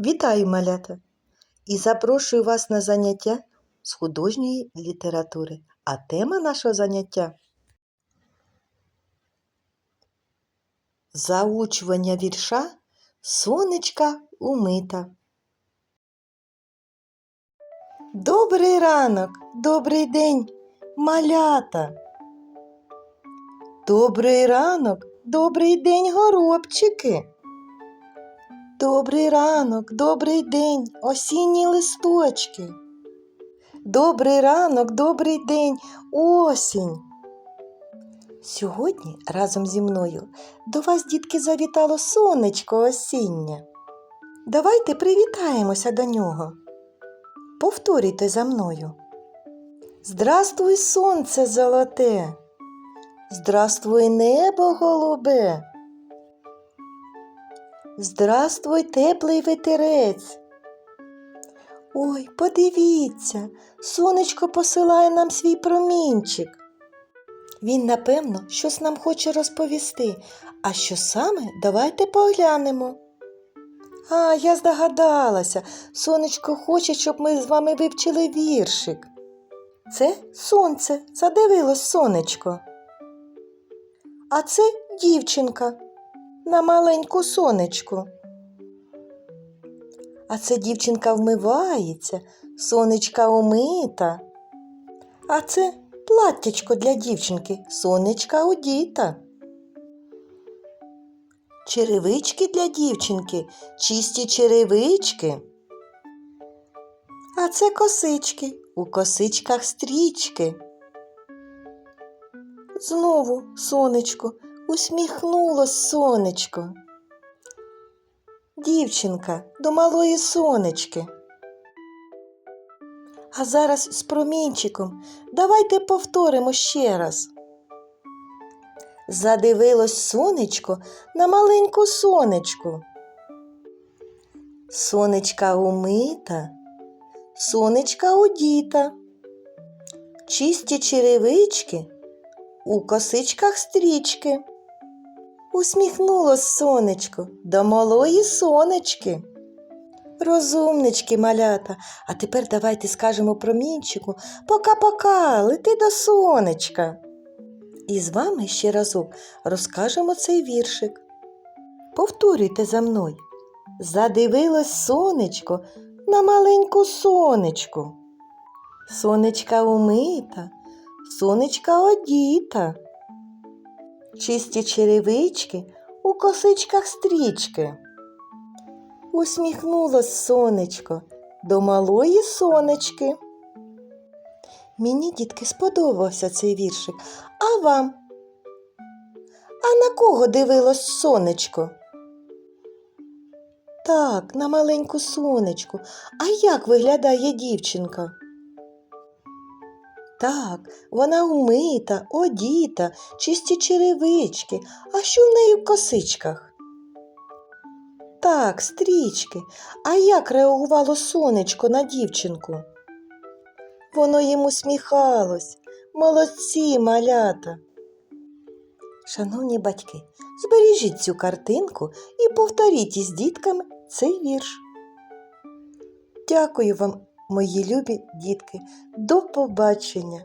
Вітаю, малята! І запрошую вас на заняття з художньої літератури. А тема нашого заняття заучування вірша Сонечка умита. Добрий ранок, добрий день, малята. Добрий ранок, добрий день, горобчики. Добрий ранок, добрий день, осінні листочки. Добрий ранок, добрий день, осінь. Сьогодні разом зі мною до вас, дітки, завітало сонечко осіннє. Давайте привітаємося до нього. Повторюйте за мною. Здравствуй, сонце золоте. Здравствуй, небо голубе. Здравствуй, теплий ветерець. Ой, подивіться, сонечко посилає нам свій промінчик. Він, напевно, щось нам хоче розповісти. А що саме, давайте поглянемо. А, я здогадалася, сонечко хоче, щоб ми з вами вивчили віршик. Це сонце, задивилось сонечко. А це дівчинка на маленьку сонечку. А це дівчинка вмивається, сонечка умита. А це платтячко для дівчинки, сонечка одіта. Черевички для дівчинки, чисті черевички. А це косички, у косичках стрічки. Знову сонечко, усміхнулось сонечко. Дівчинка до малої сонечки. А зараз з промінчиком давайте повторимо ще раз. Задивилось сонечко на маленьку сонечку. Сонечка умита, сонечка одіта, чисті черевички, у косичках стрічки. Усміхнулось сонечко до малої сонечки. Розумнички, малята, а тепер давайте скажемо промінчику пока-пока, лети до сонечка. І з вами ще разок розкажемо цей віршик. Повторюйте за мною. Задивилось сонечко на маленьку сонечку. Сонечка умита, сонечка одіта. Чисті черевички у косичках стрічки. Усміхнулось сонечко до малої сонечки. Мені, дітки, сподобався цей віршик. А вам? А на кого дивилось сонечко? Так, на маленьку сонечку. А як виглядає дівчинка? Так, вона умита, одіта, чисті черевички. А що в неї в косичках? Так, стрічки. А як реагувало сонечко на дівчинку? Воно їм усміхалось. Молодці, малята. Шановні батьки, збережіть цю картинку і повторіть із дітками цей вірш. Дякую вам, мої любі дітки. До побачення!